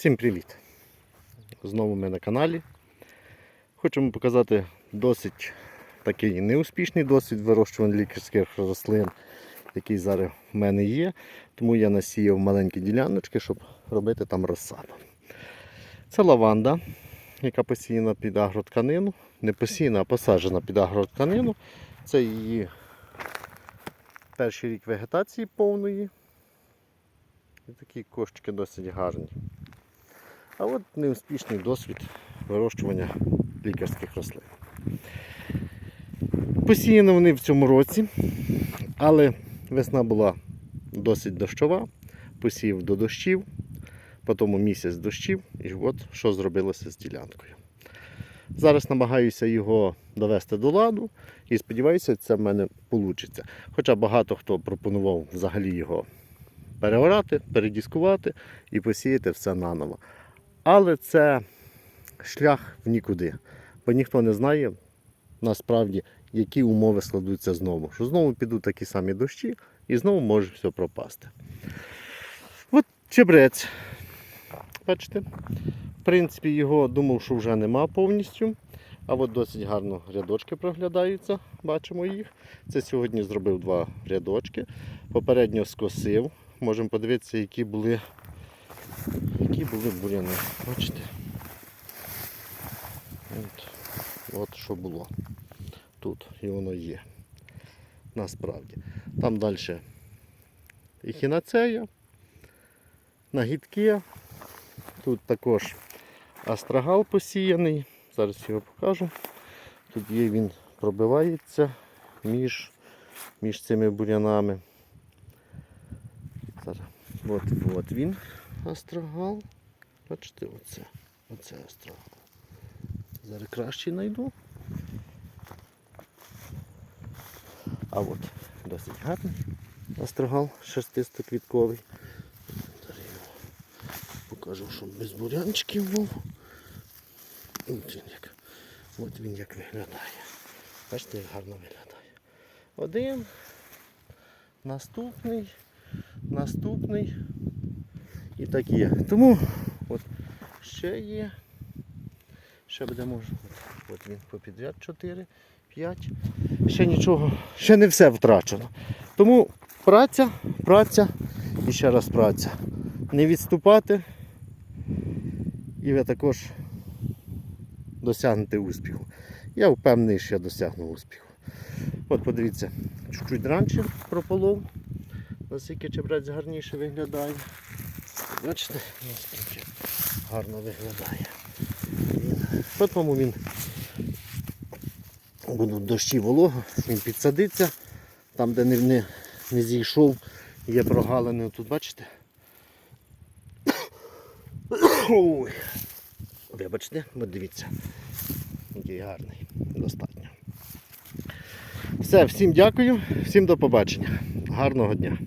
Всім привіт! Знову ми на каналі. Хочемо показати досить такий неуспішний досвід вирощування лікарських рослин, який зараз в мене є. Тому я насіяв маленькі діляночки, щоб робити там розсаду. Це лаванда, яка посіяна під агротканину. Не посіяна, а посаджена під агротканину. Це її перший рік вегетації повної. І такі кошечки досить гарні. А от неуспішний досвід вирощування лікарських рослин. Посіяні вони в цьому році, але весна була досить дощова, посів до дощів, потім місяць дощів, і от що зробилося з ділянкою. Зараз намагаюся його довести до ладу і сподіваюся, це в мене вийде. Хоча багато хто пропонував взагалі його переорати, передіскувати і посіяти все наново. Але це шлях в нікуди, бо ніхто не знає насправді, які умови складуться знову. Що знову підуть такі самі дощі і знову може все пропасти. От чебрець. Бачите? В принципі, його думав, що вже нема повністю. А от досить гарно рядочки проглядаються, бачимо їх. Це сьогодні зробив два рядочки. Попередньо скосив. Можемо подивитися, які були, які були буряни. Бачите? От, от що було. Тут і воно є. Насправді. Там далі ехінацея, нагідки. Тут також астрагал посіяний. Зараз його покажу. Тут є він пробивається між, між цими бурянами. Зараз. От, от він астрагал. Бачите, оце. Оце астрагал. Зараз краще знайду. А от досить гарний астрагал шестистоквітковий. Покажу, щоб без бурянчиків був. От він як, от він як виглядає. Бачите, як гарно виглядає. Один, наступний, наступний. І так є. Тому от ще є. Ще буде можна. От він попідряд 4, 5. Ще нічого, ще не все втрачено. Тому праця, праця і ще раз праця. Не відступати. І ви також досягнете успіху. Я впевнений, що я досягну успіху. От подивіться, чуть-чуть раніше прополов, наскільки чебрець гарніше виглядає. Бачите, гарно виглядає. Потім він будуть дощі волого, він підсадиться, там де не, не, не зійшов, є прогалини. Тут бачите? Ой. Вибачте, от дивіться, який гарний, достатньо. Все, всім дякую, всім до побачення. Гарного дня.